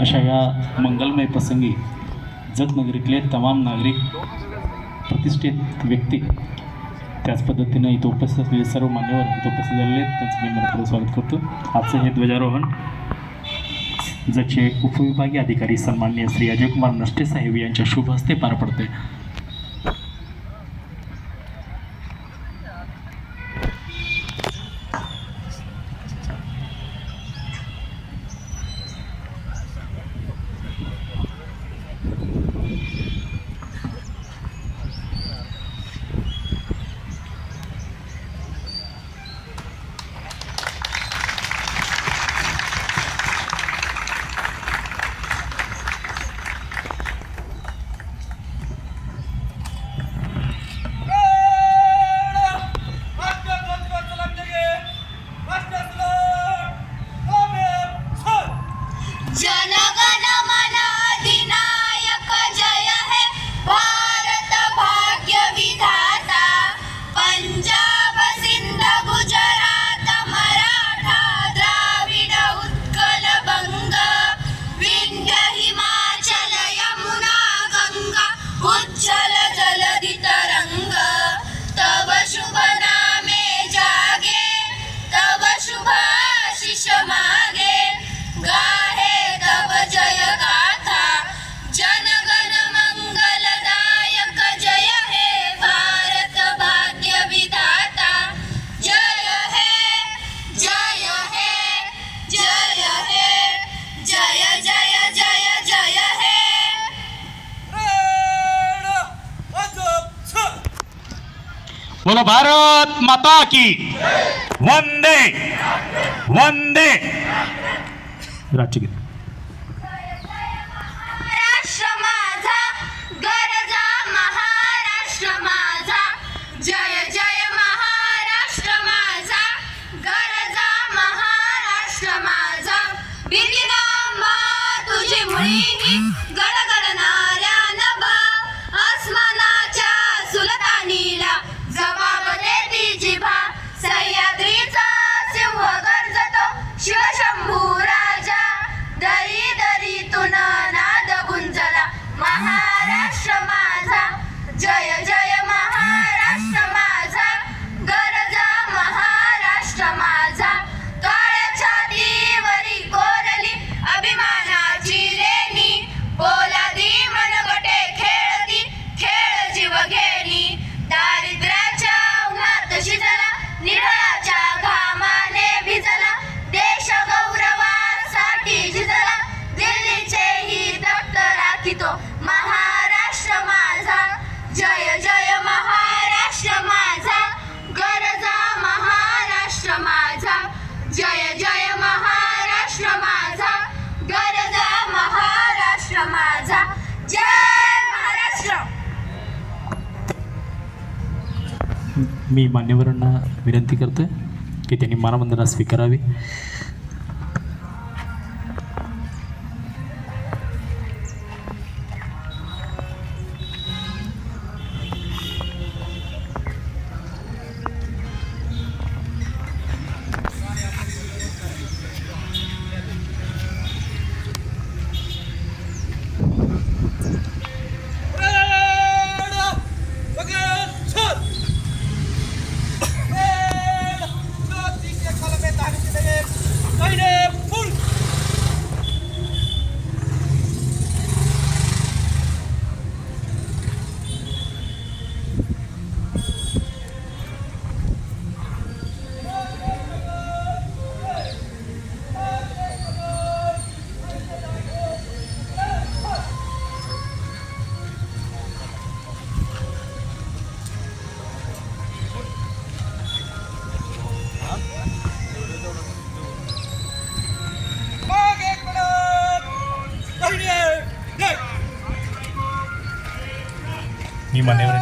अशा या मंगलमय प्रसंगी जगनगरीतले तमाम नागरिक प्रतिष्ठित व्यक्ती त्याच पद्धतीनं इथं उपस्थित असलेले सर्व मान्यवर इथं उपस्थित झालेले त्यांचं मी मनपूर्वक स्वागत करतो. आजचं हे ध्वजारोहण जचे उपविभागीय अधिकारी सन्माननीय श्री अजयकुमार नष्टे साहेब यांच्या शुभ हस्ते पार पडते बोलो भारत माता की। वंदे वंदे। राज्यगीत। महाराष्ट्र माझा मी मान्यवरांना विनंती करतो आहे की त्यांनी मानवंदना स्वीकारावी.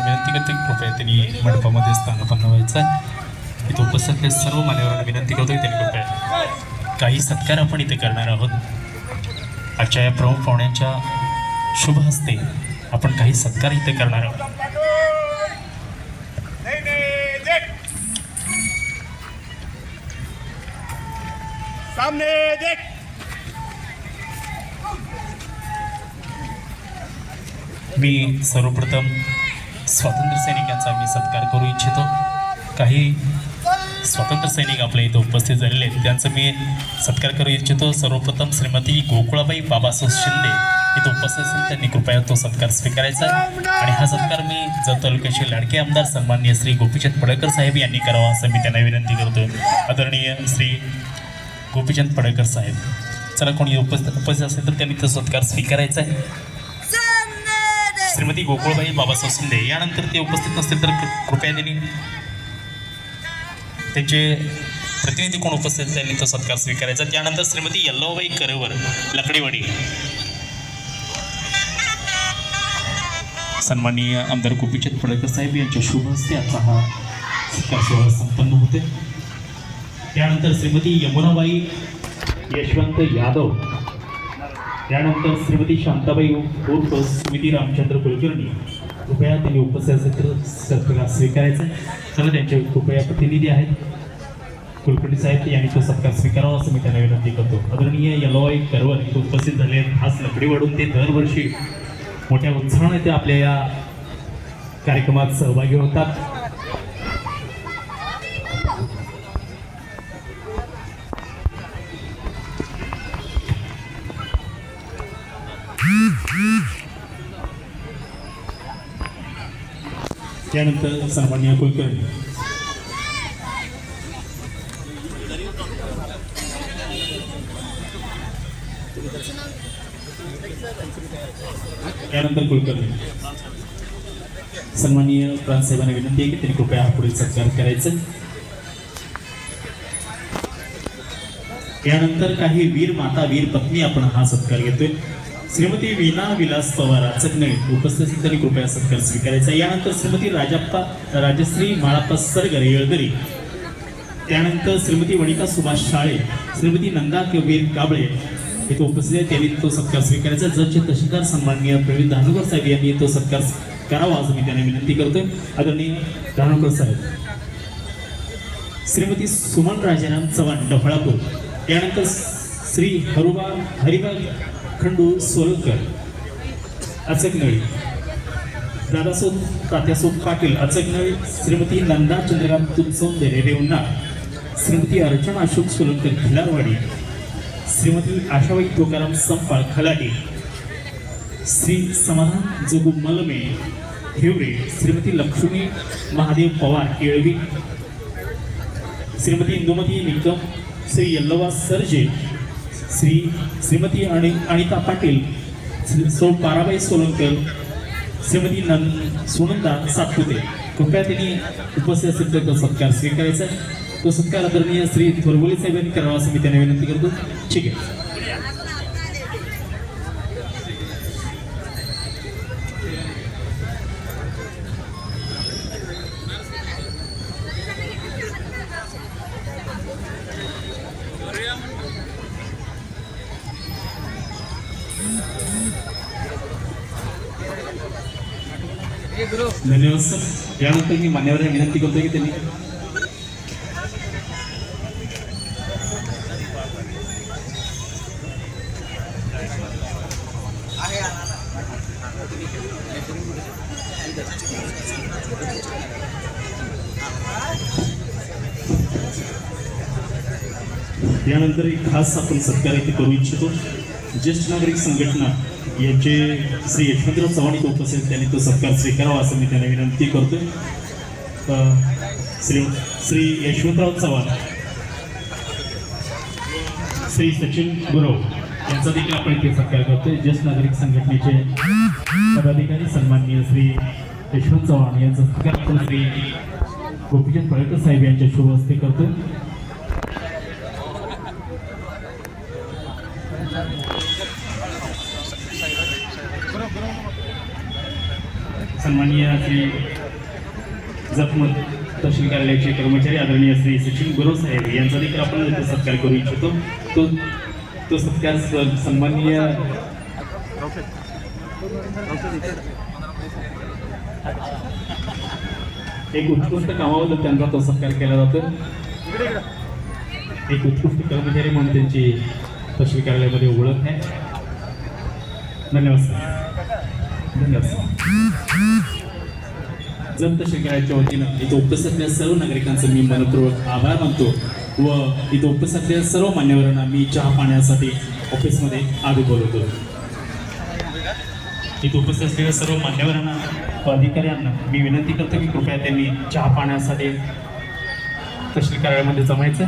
विनंती करते की कृपया त्यांनी मंडपामध्ये स्थानापन्न व्हायचं. आहे इथं उपस्थित असलेल्या सर्व मान्यवरांना विनंती करतो की त्यांनी कृपया काही सत्कार आपण इथे करणार आहोत. आजच्या या प्रमुख पाहुण्यांच्या शुभ हस्ते आपण काही सत्कार इथे करणार आहोत. सामने देख. मी सर्वप्रथम स्वातंत्र्य सैनिकांचा मी सत्कार करू इच्छितो. काही स्वातंत्र्य सैनिक आपल्या इथं उपस्थित झालेले आहेत. त्यांचा मी सत्कार करू इच्छितो. सर्वप्रथम श्रीमती गोकुळाबाई बाबासाहेब शिंदे इथं उपस्थित असेल. त्यांनी कृपया तो सत्कार स्वीकारायचा. आणि हा सत्कार मी जत तालुक्याचे लाडके आमदार सन्माननीय श्री गोपीचंद पडळकर साहेब यांनी करावा असं मी त्यांना विनंती करतो आदरणीय श्री गोपीचंद पडळकर साहेब चला कोणी उपस्थित उपस्थित असेल तर त्यांनी तो सत्कार स्वीकारायचा आहे. श्रीमती गोकुळबाई बाबासाहेब शिंदे यानंतर ते उपस्थित नसतील तर कृपया त्यांनी त्यांचे प्रतिनिधी कोण उपस्थित त्यांनी तो सत्कार स्वीकारायचा. त्यानंतर श्रीमती यल्लाबाई करवर लकडीवाडी. सन्माननीय आमदार गोपीचंद पडळकर साहेब यांच्या शुभ हस्ते आता हा सत्कार सोहळा संपन्न होते त्यानंतर श्रीमती यमुनाबाई यशवंत यादव त्यानंतर श्रीमती शांताबाई उर्फ सुमिती रामचंद्र कुलकर्णी कृपया त्यांनी उपस्थित असेल तर सत्कार स्वीकारायचा कारण त्यांचे कृपया प्रतिनिधी आहेत. कुलकर्णी साहेब यांनी तो सत्कार स्वीकारावा असं मी त्यांना विनंती करतो. आदरणीय यलोबाई करवर इथे उपस्थित झाले खास लकडी वाढून ते दरवर्षी मोठ्या उत्साहाने ते आपल्या या कार्यक्रमात सहभागी होतात. त्यानंतर सामान्य कुलकर्णी. त्यानंतर कुलकर्णी. सन्माननीय प्रांतसाहेबांना विनंती आहे की त्यांनी कृपया हा पुढील सत्कार करायचं. यानंतर काही वीर माता वीर पत्नी आपण हा सत्कार घेतोय. श्रीमती वीणा विलास पवार अचकनळे उपस्थित त्यांनी तरी कृपया सत्कार स्वीकारायचा. यानंतर श्रीमती राजाप्पा राजश्री माळाप्पा सरगर येळदरी. त्यानंतर श्रीमती वणिका सुभाष शाळे श्रीमती नंदा कबीर काबळे इथे उपस्थित आहेत. त्यांनी तो सत्कार स्वीकारायचा. जजचे तहसीलदार सन्माननीय प्रवीण धानोकर साहेब यांनी तो सत्कार करावा असं मी त्यांना विनंती करतोय. आदरणीय धानोकर साहेब श्रीमती सुमन राजाराम चव्हाण डफळापूर त्यानंतर श्री हरुबा हरिबा खंडू सोलकर अचकनळी दादासोब तात्यासोब पाटील अचकनळी श्रीमती नंदा चंद्रकांत तुमसौंदर्य रेवणार श्रीमती अर्चना अशोक सोलंकर खिलारवाडी श्रीमती आशाबाई तुकाराम संपाळ खलाटी. श्री समाधान जोगू मलमे हिवरे. श्रीमती लक्ष्मी महादेव पवार येळवी श्रीमती इंदुमती निकम श्री यल्लवा सरजे. श्री श्रीमती आणि अनिता पाटील श्री बाराबाई सोलंकर श्रीमती नं सुनंदा सातपुते. कृपया त्यांनी उपस्थित असेल तर तो सत्कार स्वीकारायचा आहे. तो सत्कार आदरणीय श्री थोरबोली साहेबांनी करावा असं मी त्यांना विनंती करतो. ठीक आहे. धन्यवाद सर यानंतर मी मान्यवरांना विनंती करतो की त्यांनी यानंतर एक खास आपण सत्कार इथे करू इच्छितो ज्येष्ठ नागरिक संघटना यांचे श्री यशवंतराव चव्हाण इथं उपस्थित त्यांनी तो सत्कार स्वीकारावा असं मी त्यांना विनंती करतोय. श्री श्री यशवंतराव चव्हाण श्री सचिन गुरव यांचा देखील आपण इथे सत्कार करतोय. ज्येष्ठ नागरिक संघटनेचे पदाधिकारी सन्माननीय श्री यशवंत चव्हाण यांचा सत्कार आपण श्री गोपीचंद पळकर साहेब यांच्या शुभ हस्ते करतोय. सन्माननीय श्री जखमत तहसील कार्यालयाचे कर्मचारी आदरणीय श्री सचिन गुरव साहेब यांचा देखील आपण सत्कार करू इच्छितो. तो तो सत्कार स- सन्माननीय एक उत्कृष्ट कामावर त्यांचा तो सत्कार केला जातो. एक उत्कृष्ट कर्मचारी म्हणून त्यांची तहसील कार्यालयामध्ये ओळख आहे. धन्यवाद सर. धन्यवाद. तसे करायच्या वतीनं इथं उपस्थित सर्व नागरिकांचं मी मनपूर्वक आभार मानतो व इथं उपस्थित सर्व मान्यवरांना मी चहा पाण्यासाठी ऑफिसमध्ये आधी बोलवतो इथं उपस्थित असलेल्या सर्व मान्यवरांना व अधिकाऱ्यांना मी विनंती करतो की कृपया त्यांनी चहा पाण्यासाठी तहसील कार्यालयामध्ये जमायचं.